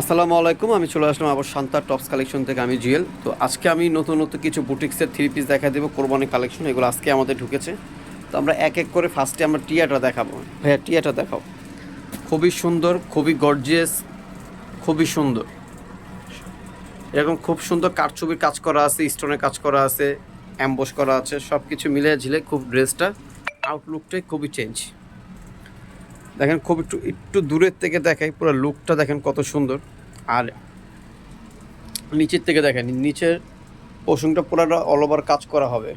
আসসালামু আলাইকুম, আমি চলে আসলাম আবার শান্তা টপস কালেকশন থেকে, আমি জুয়েল তো আজকে আমি নতুন নতুন কিছু বুটিক্সের থ্রি পিস দেখা দেবো কোরবানি কালেকশন এগুলো আজকে আমাদের ঢুকেছে। তো আমরা এক এক করে ফার্স্টে আমরা টিয়াটা দেখাবো। ভাইয়া, টিয়াটা দেখাও। খুবই সুন্দর, খুবই গর্জিয়াস খুবই সুন্দর। এরকম খুব সুন্দর কারচুপির কাজ করা আছে স্টোনের কাজ করা আছে অ্যাম্বোস করা আছে সব কিছু মিলে ঝিলে খুব ড্রেসটা আউটলুকটাই খুবই চেঞ্জ দেখেন খুব একটু একটু দূরের থেকে দেখাই পুরো লুকটা দেখেন কত সুন্দর। আর নিচের থেকে দেখেন, নিচের পোষণটা পুরাটা অল ওভার কাজ করা হবে।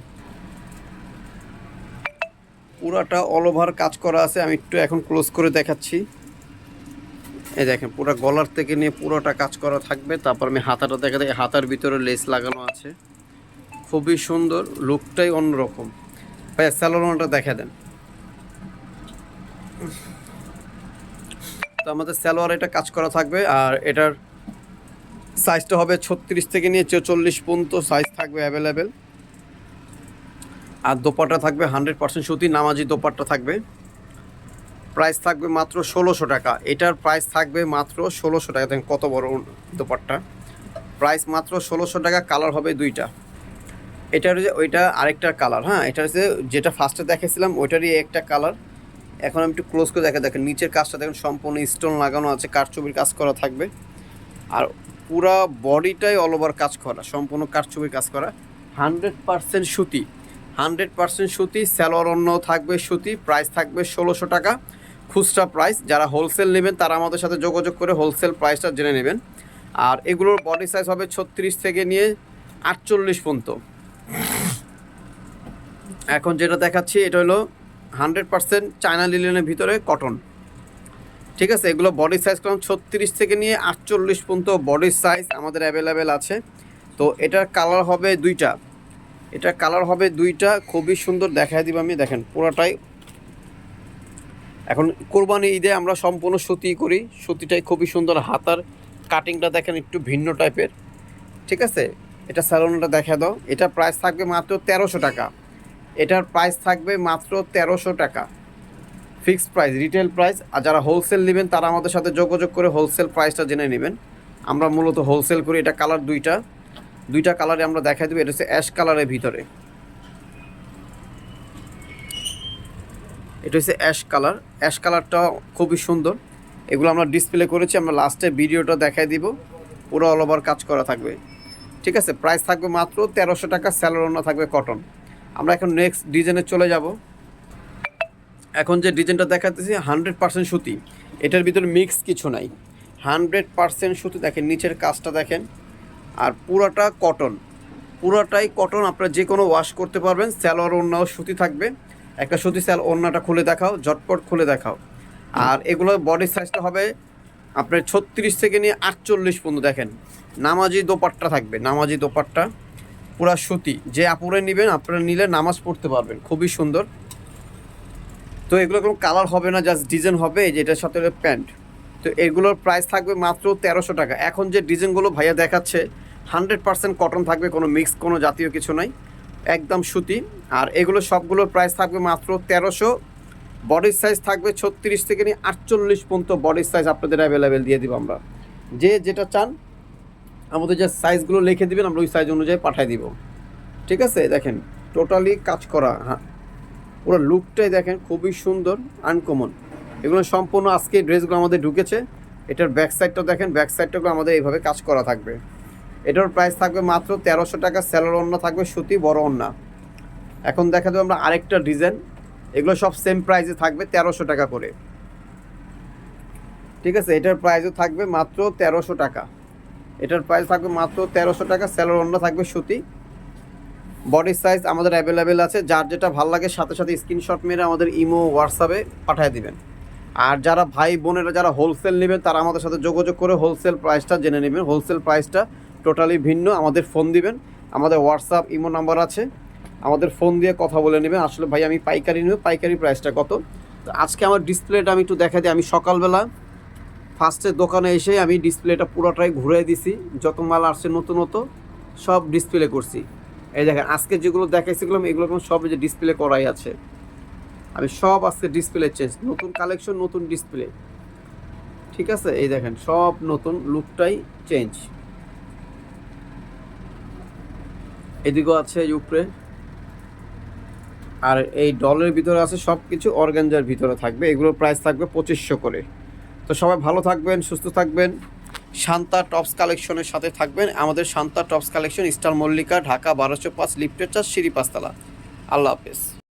পুরাটা অল ওভার কাজ করা আছে, আমি একটু এখন ক্লোজ করে দেখাচ্ছি। এই দেখেন, পুরো গলার থেকে নিয়ে পুরোটা কাজ করা থাকবে। তারপর আমি হাতাটা দেখা দেখি, হাতার ভিতরে লেস লাগানো আছে। খুবই সুন্দর লুকটাই অন্যরকম। ভাই স্যালোনাটা দেখা দেন। তো আমাদের সালোয়ার এটা কাজ করা থাকবে, আর এটার সাইজটা হবে ছত্রিশ থেকে নিয়ে চল্লিশ পর্যন্ত সাইজ থাকবে অ্যাভেলেবেল আর দোপাট্টা থাকবে হান্ড্রেড পার্সেন্ট সুতি, নামাজি দোপাট্টা থাকবে। প্রাইস থাকবে মাত্র ষোলোশো টাকা। এটার প্রাইস থাকবে মাত্র ষোলোশো টাকা। দেখেন কত বড় দোপাট্টা। প্রাইস মাত্র ষোলোশো টাকা কালার হবে দুইটা। এটার যে, ওইটা আরেকটা কালার হ্যাঁ? এটা হচ্ছে যেটা ফার্স্টে দেখেছিলাম, ওইটারই একটা কালার এখন আমি একটু ক্লোজ করে দেখা, দেখেন, নিচের কাজটা দেখেন, সম্পূর্ণ স্টোন লাগানো আছে কারচুপির কাজ করা থাকবে। আর পুরা বডিটাই অল ওভার কাজ করা, সম্পূর্ণ কারচুপির কাজ করা। হান্ড্রেড পার্সেন্ট সুতি হান্ড্রেড পার্সেন্ট সুতি স্যালোয়ার অন্য থাকবে সুতি প্রাইস থাকবে ষোলোশো টাকা। খুচরা প্রাইস যারা হোলসেল নেবেন, তারা আমাদের সাথে যোগাযোগ করে হোলসেল প্রাইসটা জেনে নেবেন। আর এগুলোর বডি সাইজ হবে ছত্রিশ থেকে নিয়ে আটচল্লিশ পর্যন্ত। এখন যেটা দেখাচ্ছি, এটা হলো হান্ড্রেড পার্সেন্ট চায়না লিলেনের ভিতরে কটন। ঠিক আছে, এগুলো বডি সাইজ করলাম ছত্রিশ থেকে নিয়ে আটচল্লিশ পর্যন্ত বডির সাইজ আমাদের অ্যাভেলেবেল আছে। তো এটার কালার হবে দুইটা। এটার কালার হবে দুইটা, খুবই সুন্দর দেখাই দিব আমি, দেখেন পুরোটাই। এখন কোরবানি ঈদে আমরা সম্পূর্ণ সুতি করি, সুতিটাই খুবই সুন্দর হাতার। কাটিংটা দেখেন একটু ভিন্ন টাইপের ঠিক আছে, এটা স্যালোনটা দেখা দাও। এটা প্রাইস থাকবে মাত্র তেরোশো টাকা। এটার প্রাইস থাকবে মাত্র তেরোশো টাকা। ফিক্সড প্রাইস রিটেল প্রাইস আর যারা হোলসেল নেবেন, তারা আমাদের সাথে যোগাযোগ করে হোলসেল প্রাইসটা জেনে নেবেন। আমরা মূলত হোলসেল করি, এটা কালার দুইটা। দুইটা কালারে আমরা দেখাই দেবো, এটা হচ্ছে অ্যাশ কালারের ভিতরে। এটা হচ্ছে অ্যাশ কালার অ্যাশ কালারটা খুবই সুন্দর। এগুলো আমরা ডিসপ্লে করেছি, আমরা লাস্টে ভিডিওটা দেখাই দিব। পুরো অল ওভার কাজ করা থাকবে। ঠিক আছে প্রাইস থাকবে মাত্র তেরোশো টাকা স্যালোরনা থাকবে কটন আমরা এখন নেক্সট ডিজাইনে চলে যাব। এখন যে ডিজাইনটা দেখাতেছি হান্ড্রেড পার্সেন্ট সুতি। এটার ভিতরে মিক্স কিছু নাই। হান্ড্রেড পার্সেন্ট সুতি, দেখেন নিচের কাজটা দেখেন। আর পুরাটা কটন পুরাটাই কটন আপনারা যে কোনো ওয়াশ করতে পারবেন। স্যালোয়ার ওড়নাও সুতি থাকবে। একটা সুতি স্যাল ওড়নাটা খুলে দেখাও, ঝটপট খুলে দেখাও। আর এগুলো বডি সাইজটা হবে আপনার ছত্রিশ থেকে নিয়ে আটচল্লিশ পর্যন্ত দেখেন। নামাজি দোপাট্টা থাকবে, নামাজি দোপাট্টা। পুরা সুতি। যে আপুরে নেবেন, আপনারা নিলে নামাজ পড়তে পারবেন। খুবই সুন্দর। তো এগুলো কোনো কালার হবে না, জাস্ট ডিজাইন হবে। যে এটার সাথে প্যান্ট। তো এগুলোর প্রাইস থাকবে মাত্র তেরোশো টাকা। এখন যে ডিজাইনগুলো ভাইয়া দেখাচ্ছে, হান্ড্রেড পার্সেন্ট কটন থাকবে, কোনো মিক্স, কোনো জাতীয় কিছু নাই। একদম সুতি। আর এগুলো সবগুলোর প্রাইস থাকবে মাত্র তেরোশো। বডির সাইজ থাকবে ছত্রিশ থেকে নিয়ে আটচল্লিশ পর্যন্ত বডির সাইজ আপনাদের অ্যাভেলেবেল দিয়ে দিব আমরা। যে যেটা চান আমাদের যে সাইজগুলো লিখে দিবেন, আমরা ওই সাইজ অনুযায়ী পাঠিয়ে দিব। ঠিক আছে? দেখেন টোটালি কাজ করা হ্যাঁ। পুরো লুকটাই দেখেন, খুবই সুন্দর আনকমন এগুলো সম্পূর্ণ আজকে ড্রেসগুলো আমাদের ঢুকেছে। এটার ব্যাক সাইডটা দেখেন ব্যাক সাইডটাগুলো আমাদের এইভাবে কাজ করা থাকবে। এটার প্রাইস থাকবে মাত্র তেরোশো টাকা স্যালোর ওন্না থাকবে, সুতি বড় ওন্না এখন দেখা যাবে আমরা আরেকটা ডিজাইন এগুলো সব সেম প্রাইসে থাকবে তেরোশো টাকা করে। ঠিক আছে? এটার প্রাইসও থাকবে মাত্র তেরোশো টাকা। এটার প্রাইস থাকবে মাত্র তেরোশো টাকা স্যালোর ওন্না থাকবে সুতি। বডি সাইজ আমাদের অ্যাভেলেবেল আছে, যার যেটা ভালো লাগে সাথে সাথে স্ক্রিনশট মেরে আমাদের ইমো হোয়াটসঅ্যাপে পাঠিয়ে দিবেন। আর যারা ভাই বোনেরা যারা হোলসেল নেবেন, তারা আমাদের সাথে যোগাযোগ করে হোলসেল প্রাইসটা জেনে নেবেন। হোলসেল প্রাইসটা টোটালি ভিন্ন, আমাদের ফোন দিবেন। আমাদের হোয়াটসঅ্যাপ ইমো নাম্বার আছে। আমাদের ফোন দিয়ে কথা বলে নেবেন। আসলে ভাই, আমি পাইকারি নেব, পাইকারি প্রাইসটা কত? তো আজকে আমার ডিসপ্লেটা আমি একটু দেখা দিই। আমি সকালবেলা ফার্স্টের দোকানে এসে আমি ডিসপ্লেটা পুরোটাই ঘুরে দিছি, যত মাল আসছে নতুনত সব ডিসপ্লে করছি। এই দেখেন, আজকে যেগুলো দেখাইছিলাম, এগুলো সব যে ডিসপ্লে করাই আছে। আমি সব আজকে ডিসপ্লে চেঞ্জ নতুন কালেকশন নতুন ডিসপ্লে ঠিক আছে? এই দেখেন, সব নতুন লুকটাই চেঞ্জ এদিকেও আছে উপরে। আর এই ডলের ভিতরে আছে সব কিছু অর্গানজার ভিতরে থাকবে। এগুলোর প্রাইস থাকবে পঁচিশশো করে। তো সবাই ভালো থাকবেন, সুস্থ থাকবেন। শান্তা টপস কালেকশনের সাথে থাকবেন। আমাদের Shanta tops collection star Mallika, Dhaka বারোশো পাঁচ, লিফটের চার, সিঁড়ি পাঁচতলা। আল্লাহ হাফেজ।